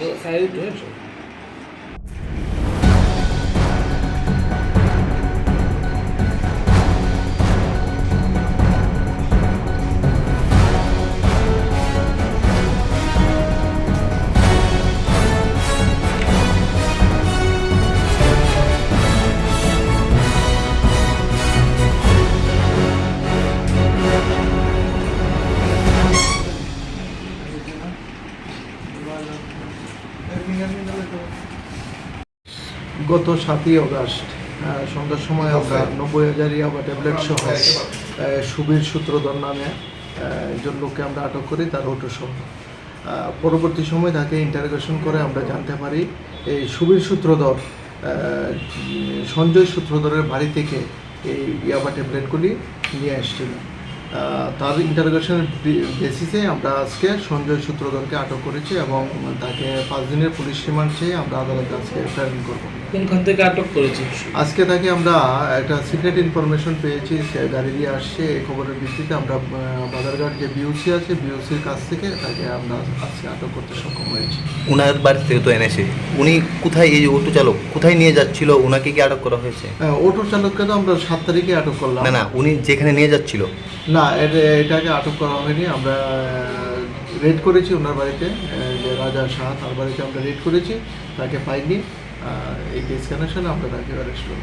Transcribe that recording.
Well. গত সাতই August সন্ধ্যার সময় আমরা নব্বই হাজার ইয়াবা ট্যাবলেট সহ সুবীর সূত্রধর নামে একজন লোককে আমরা আটক করি তার সহ। পরবর্তী সময় তাকে ইন্টারোগেশন করে আমরা জানতে পারি এই সুবীর সূত্রধর সঞ্জয় সূত্রধরের বাড়ি থেকে এই ইয়াবা ট্যাবলেটগুলি নিয়ে এসেছিল। আহ, তার ইন্টারোগেশনের বেসিসে আমরা আজকে সঞ্জয় সূত্রধরকে আটক করেছি এবং তাকে পাঁচ দিনের পুলিশ রিমান্ড চেয়ে আমরা আদালতে আজকে প্রেরণ করব। কোনখান থেকে আটক করেছি? আজকে তাকে আমরা একটা সিক্রেট ইনফরমেশন পেয়েছি সে গাড়ি দিয়ে আসছে এই খবরের ভিত্তিতে আমরা বাজারঘাট যে বিউসি আছে বিউসির কাছ থেকে তাকে আমরা আজকে আটক করতে সক্ষম হয়েছি। ওনার বাড়ি থেকে তো এনেছে। উনি কোথায় এই যে অটো চালক? কোথায় নিয়ে যাচ্ছিল? ওনাকে কি আটক করা হয়েছে? আহ, অটো চালককে তো আমরা সাত তারিখে আটক করলাম। না না উনি যেখানে নিয়ে যাচ্ছিল। না এটা- এটাকে আটক করা হয়নি, আমরা রেড করেছি ওনার বাড়িতে যে রাজা শাহ, তার বাড়িতে আমরা রেড করেছি, তাকে পাইনি এই কেস আমরা তাকে অ্যারেস্ট করব